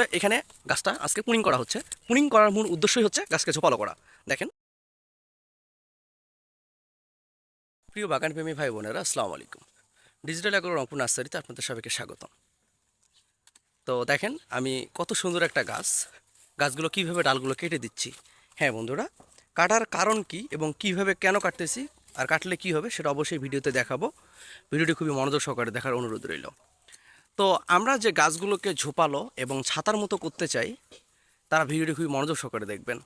আসলে এখানে গাছটা আজকে পুনিং করা হচ্ছে। পুনিং করার মূল উদ্দেশ্যই হচ্ছে গাছকে ঝোপালো করা। দেখেন। প্রিয় বাগানপ্রেমী ভাই বোনেরা, আসসালামু আলাইকুম। ডিজিটাল অ্যাগ্রো রংপুর নার্সারিতে আপনাদের সবাইকে স্বাগতম। তো দেখেন, আমি কত সুন্দর একটা গাছ। গাছগুলো কীভাবে ডালগুলো কেটে দিচ্ছি? হ্যাঁ বন্ধুরা, কাটার কারণ কি এবং কীভাবে কেন কাটতেছি আর কাটলে কি হবে সেটা অবশ্যই ভিডিওতে দেখাবো। ভিডিওটি খুবই মনোযোগ সহকারে দেখার অনুরোধ রইল। তো আমরা যে গাছগুলোকে ঝোপালো এবং ছাতার মতো করতে চাই, তারা ভিডিওটি খুবই মনোযোগ সহকারে দেখবেন।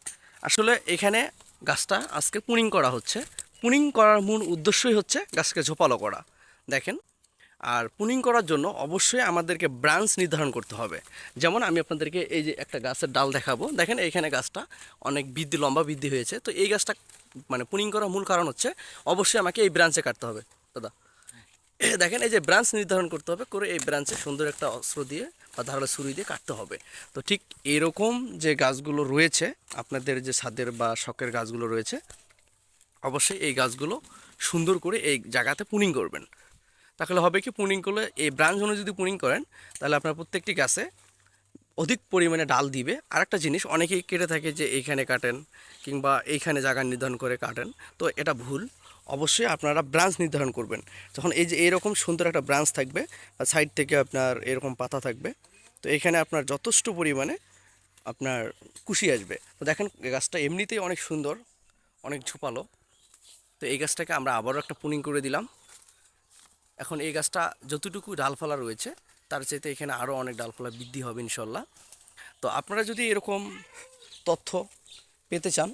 আসলে এখানে গাছটা আজকে পুনিং করা হচ্ছে। পুনিং করার মূল উদ্দেশ্যই হচ্ছে গাছকে ঝোপালো করা। দেখেন, আর পুনিং করার জন্য অবশ্যই আমাদেরকে ব্রাঞ্চ নির্ধারণ করতে হবে। যেমন আমি আপনাদেরকে এই যে একটা গাছের ডাল দেখাবো। দেখেন, এইখানে গাছটা অনেক বৃদ্ধি, লম্বা বৃদ্ধি হয়েছে। তো এই গাছটা মানে পুনিং করার মূল কারণ হচ্ছে, অবশ্যই আমাকে এই ব্রাঞ্চে কাটতে হবে। দাদা। দেখেন, এই যে ব্রাঞ্চ নির্ধারণ করতে হবে করে এই ব্রাঞ্চে সুন্দর একটা অস্ত্র দিয়ে বা ধারালো ছুরি দিয়ে কাটতে হবে। তো ঠিক এরকম যে গাছগুলো রয়েছে, আপনাদের যে ছাদের বা শখের গাছগুলো রয়েছে, অবশ্যই এই গাছগুলো সুন্দর করে এই জায়গাতে পুনিং করবেন। তাহলে হবে কি, পুনিং করলে এই ব্রাঞ্চ অনুযায়ী যদি পুনিং করেন, তাহলে আপনার প্রত্যেকটি গাছে অধিক পরিমাণে ডাল দিবে। আরেকটা জিনিস, অনেকেই কেটে থাকে যে এইখানে কাটেন কিংবা এইখানে জায়গা নির্ধারণ করে কাটেন, তো এটা ভুল। অবশ্যই আপনারা ব্রাঞ্চ নির্ধারণ করবেন। যখন এই যে এরকম সুন্দর একটা ব্রাঞ্চ থাকবে, আর সাইড থেকে আপনার এরকম পাতা থাকবে, তো এখানে আপনার যথেষ্ট পরিমাণে আপনার কুশি আসবে। তো দেখেন গাছটা এমনিতেই অনেক সুন্দর, অনেক ঝোপালো। তো এই গাছটাকে আমরা আবারও একটা পুনিং করে দিলাম। এখন এই গাছটা যতটুকু ডালফলা রয়েছে, তার চাইতে এখানে আরও অনেক ডালফলা বৃদ্ধি হবে ইনশাল্লাহ। তো আপনারা যদি এরকম তথ্য পেতে চান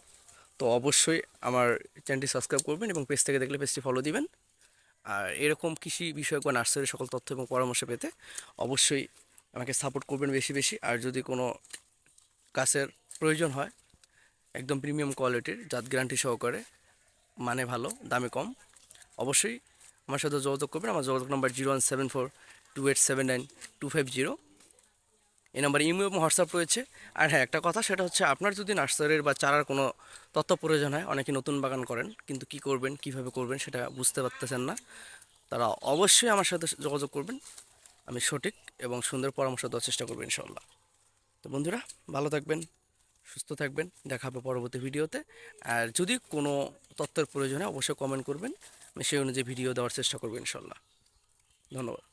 তো অবশ্যই আমার চ্যানেলটি সাবস্ক্রাইব করবেন এবং পেজ থেকে দেখলে পেজটি ফলো দিবেন। আর এরকম কৃষি বিষয়ক বা নার্সারির সকল তথ্য এবং পরামর্শ পেতে অবশ্যই আমাকে সাপোর্ট করবেন বেশি বেশি। আর যদি কোনো গাছের প্রয়োজন হয়, একদম প্রিমিয়াম কোয়ালিটির জাত গ্যারান্টি সহকারে মানে ভালো, দামে কম, অবশ্যই আমার সাথে যোগাযোগ করবেন। আমার যোগাযোগ number zero one seven four two eight seven nine two five zero এই নাম্বারে ইমেল এবং হোয়াটসঅ্যাপ রয়েছে। আর হ্যাঁ একটা কথা সেটা হচ্ছে আপনার যদি নার্সারির বা চারার কোনো তথ্য প্রয়োজন হয়, অনেকে নতুন বাগান করেন, কিন্তু কি করবেন, কীভাবে করবেন সেটা বুঝতে পারতেছেন না, তারা অবশ্যই আমার সাথে যোগাযোগ করবেন। আমি সঠিক এবং সুন্দর পরামর্শ দেওয়ার চেষ্টা করব ইনশাল্লাহ তো বন্ধুরা, ভালো থাকবেন, সুস্থ থাকবেন, দেখা হবে পরবর্তী ভিডিওতে। আর যদি কোনো তথ্যের প্রয়োজন হয়, অবশ্যই কমেন্ট করবেন। আমি সেই অনুযায়ী ভিডিও দেওয়ার চেষ্টা করব ইনশাল্লাহ ধন্যবাদ।